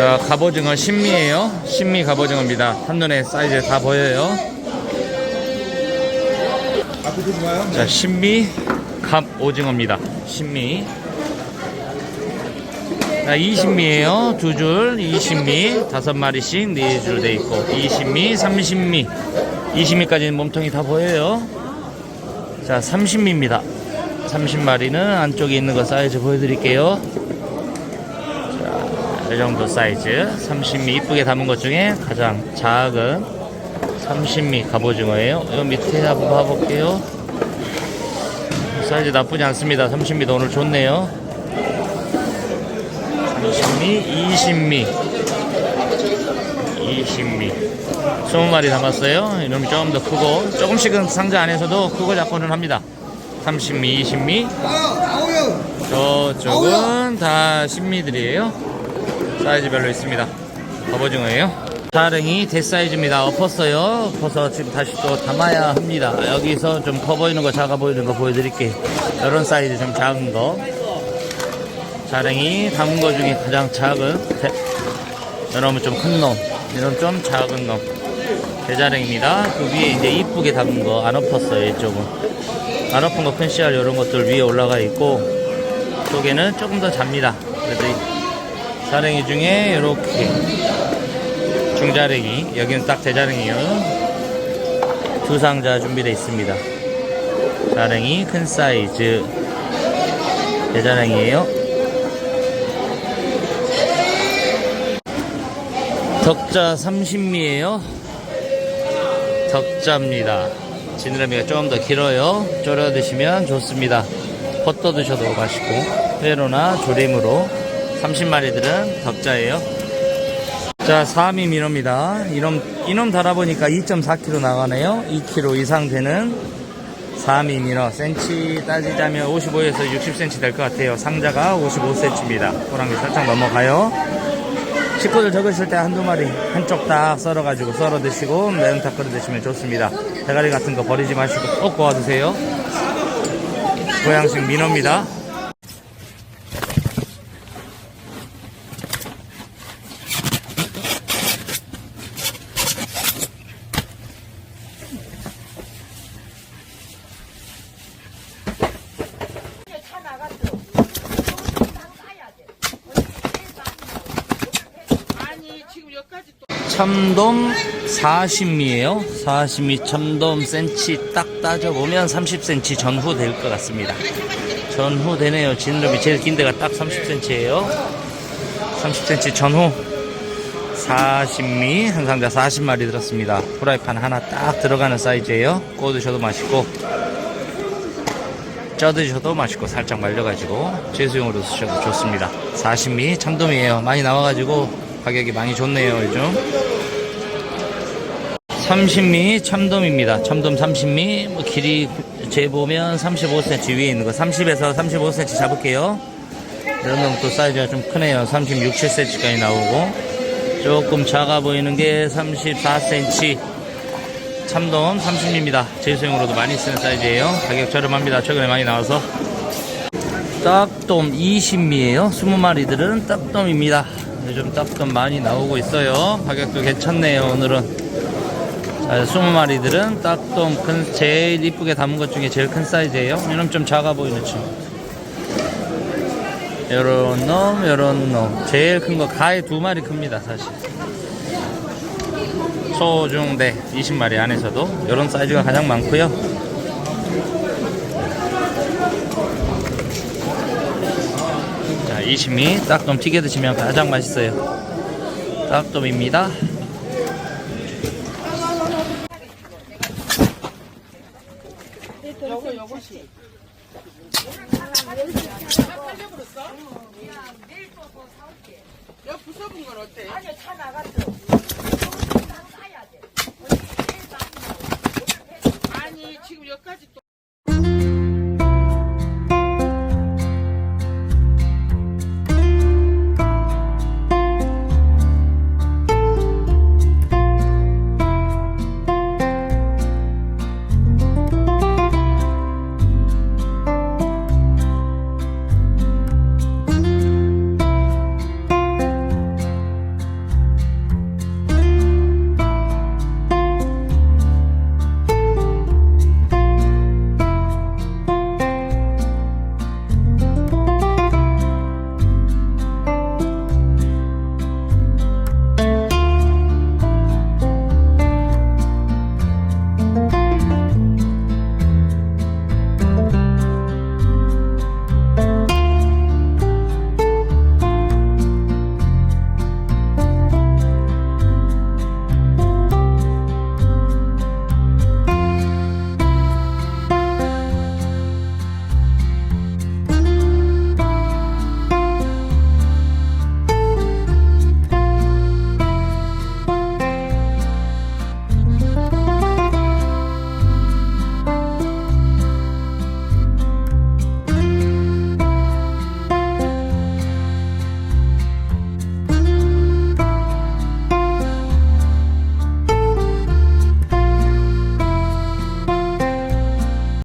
자, 갑오징어 신미예요. 신미 갑오징어입니다. 한눈에 사이즈 다 보여요. 자, 신미 갑오징어입니다. 신미. 자, 20미예요. 두 줄, 20미, 다섯 마리씩 네 줄 돼 있고, 20미, 30미, 20미까지는 몸통이 다 보여요. 자, 30미입니다. 30마리는 안쪽에 있는 거 사이즈 보여드릴게요. 자, 이 정도 사이즈. 30미 이쁘게 담은 것 중에 가장 작은 30미 갑오징어예요. 이 밑에 한번 봐볼게요. 사이즈 나쁘지 않습니다. 30미도 오늘 좋네요. 30미, 20미, 20미. 20마리 담았어요. 이놈이 좀더 크고, 조금씩은 상자 안에서도 크고 작고는 합니다. 30미, 20미. 저쪽은 다 10미들이에요. 사이즈별로 있습니다. 갑오징어예요. 사랭이 대사이즈입니다. 엎었어요. 엎어서 지금 다시 또 담아야 합니다. 여기서 좀 커 보이는 거, 작아 보이는 거 보여드릴게요. 이런 사이즈 좀 작은 거. 자랭이 담은 거 중에 가장 작은 대, 여러분 좀 큰 놈, 이런 좀 작은 놈 대자랭입니다. 그 위에 이제 이쁘게 담은 거 안 엎었어요 이쪽은 안 엎은 거 큰 씨알 이런 것들 위에 올라가 있고 쪽에는 조금 더 잡니다. 그래도 이 자랭이 중에 이렇게 중자랭이 여기는 딱 대자랭이요. 두 상자 준비되어 있습니다. 자랭이 큰 사이즈 대자랭이에요. 덕자 30미에요. 덕자입니다. 지느러미가 좀더 길어요. 졸여 드시면 좋습니다. 헛떠 드셔도 맛있고 회로나 조림으로 30마리들은 덕자예요. 자, 3미 민어입니다. 이놈, 이놈 달아보니까 2.4kg 나가네요. 2kg 이상 되는 3미 민어. 센치 따지자면 55에서 60cm 될 것 같아요. 상자가 55cm입니다. 호랑이 살짝 넘어가요. 식구들 적으실 때 한두 마리 한쪽 딱 썰어가지고 썰어 드시고 매운탕 끓여 드시면 좋습니다. 대가리 같은 거 버리지 마시고 꼭 구워 드세요. 고양식 민어입니다. 아니 지금 여기까지 또 참돔 40미에요. 40미 참돔 센치 딱 따져보면 30cm 전후 될 것 같습니다. 전후 되네요. 지느러미 제일 긴 데가 딱 30cm예요. 30cm 전후 40미 한 상자 40마리 들었습니다. 프라이팬 하나 딱 들어가는 사이즈예요. 구워 드셔도 맛있고 쪄 드셔도 맛있고 살짝 말려가지고 제수용으로 드셔도 좋습니다. 40미 참돔이에요. 많이 나와가지고 가격이 많이 좋네요 요즘. 30미 참돔입니다. 참돔 30미 뭐 길이 재보면 35cm 위에 있는 거 30에서 35cm 잡을게요. 이런 놈도 사이즈가 좀 크네요. 36, 7cm까지 나오고 조금 작아 보이는 게 34cm 참돔 30미입니다. 제수용으로도 많이 쓰는 사이즈예요. 가격 저렴합니다. 최근에 많이 나와서 딱돔 20미에요. 20마리들은 딱돔입니다. 요즘 딱돔 많이 나오고 있어요. 가격도 괜찮네요. 오늘은 자, 20마리들은 딱돔 큰 제일 이쁘게 담은 것 중에 제일 큰 사이즈예요. 이놈 좀 작아 보이는 친구. 요런 놈, 요런 놈. 제일 큰 거 가에 두 마리 큽니다, 사실. 소중대 20마리 안에서도 요런 사이즈가 가장 많고요. 자, 20미 딱돔 튀겨 드시면 가장 맛있어요. 딱돔입니다. 아니 지금 여기까지 또